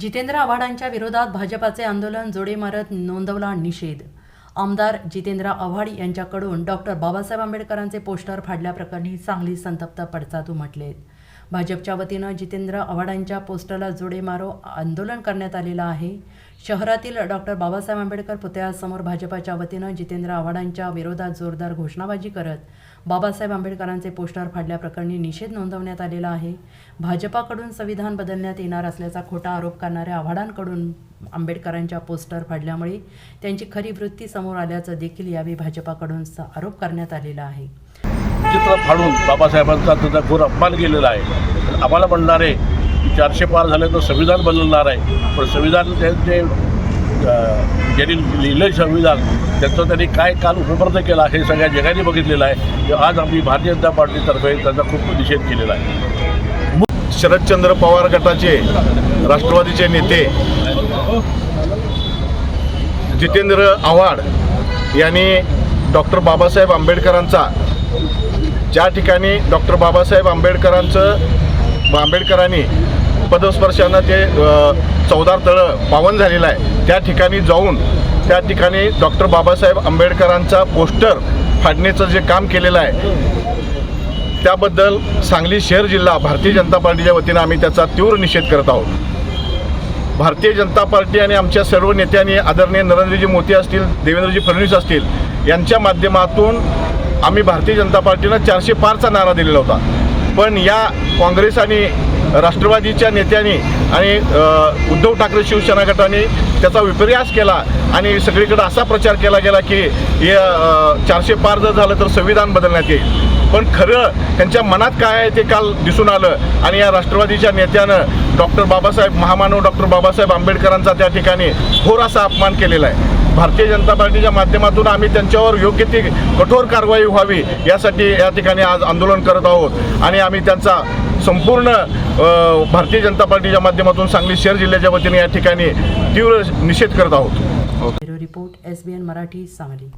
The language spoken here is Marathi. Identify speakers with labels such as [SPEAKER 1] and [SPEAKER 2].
[SPEAKER 1] जितेंद्र आव्हाडांच्या विरोधात भाजपाचे आंदोलन जोडे मारत नोंदवला निषेध. आमदार जितेंद्र आव्हाड यांच्याकडून डॉक्टर बाबासाहेब आंबेडकरांचे पोस्टर फाडल्याप्रकरणी सांगली संतप्त पडसाद उमटलेत भाजपच्या वतीनं जितेंद्र आव्हाडांच्या पोस्टरला जोडे मारो आंदोलन करण्यात आलेलं आहे. शहरातील डॉक्टर बाबासाहेब आंबेडकर पुतळ्यासमोर भाजपाच्या वतीनं जितेंद्र आव्हाडांच्या विरोधात जोरदार घोषणाबाजी करत बाबासाहेब आंबेडकरांचे पोस्टर फाडल्याप्रकरणी निषेध नोंदवण्यात आलेला आहे. भाजपाकडून संविधान बदलण्यात येणार असल्याचा खोटा आरोप करणाऱ्या आव्हाडांकडून आंबेडकरांच्या पोस्टर फाडल्यामुळे त्यांची खरी वृत्ती समोर आल्याचं देखील यावेळी भाजपाकडून स- आरोप करण्यात आलेला आहे.
[SPEAKER 2] चित्र फाडून बाबासाहेबांचा त्याचा घोर अपमान केलेला आहे. आम्हाला म्हणणारे की चारशे पार झाले तर संविधान बदलणार आहे. पण संविधान त्यांचे ज्यांनी लिहिलं संविधान त्याचं त्यांनी काय काल उपलब्ध केला हे सगळ्या जगाने बघितलेलं आहे. की आज आम्ही भारतीय जनता पार्टीतर्फे त्याचा खूप निषेध केलेला आहे.
[SPEAKER 3] शरदचंद्र पवार गटाचे राष्ट्रवादीचे नेते जितेंद्र आव्हाड यांनी डॉक्टर बाबासाहेब आंबेडकरांचा ज्या ठिकाणी डॉक्टर बाबासाहेब आंबेडकरांचं आंबेडकरांनी पदस्पर्शानं ते चौदार तळं पावन झालेलं आहे त्या ठिकाणी जाऊन त्या ठिकाणी डॉक्टर बाबासाहेब आंबेडकरांचा पोस्टर फाडण्याचं जे काम केलेलं आहे त्याबद्दल सांगली शहर जिल्हा भारतीय जनता पार्टीच्या वतीनं आम्ही त्याचा तीव्र निषेध करत आहोत. भारतीय जनता पार्टी आणि आमच्या सर्व नेत्यांनी आदरणीय नरेंद्रजी मोदी असतील देवेंद्रजी फडणवीस असतील यांच्या माध्यमातून आम्ही भारतीय जनता पार्टीनं चारशे पारचा नारा दिलेला होता. पण या काँग्रेस आणि राष्ट्रवादीच्या नेत्यांनी आणि उद्धव ठाकरे शिवसेना गटाने त्याचा विपर्यास केला आणि सगळीकडे असा प्रचार केला गेला की हे चारशे पार जर झालं तर संविधान बदलण्यात येईल. पण खरं त्यांच्या मनात काय आहे ते काल दिसून आलं आणि या राष्ट्रवादीच्या नेत्यानं डॉक्टर बाबासाहेब महामानव डॉक्टर बाबासाहेब आंबेडकरांचा त्या ठिकाणी घोर असा अपमान केलेला आहे. भारतीय जनता पार्टीच्या माध्यमातून आम्ही त्यांच्यावर योग्य ती कठोर कारवाई व्हावी यासाठी या ठिकाणी आज आंदोलन करत आहोत. आणि आम्ही त्यांचा संपूर्ण भारतीय जनता पार्टीच्या माध्यमातून सांगली शहर जिल्ह्याच्या वतीने या ठिकाणी तीव्र निषेध करत आहोत.
[SPEAKER 1] Report S B N Marathi Sangli.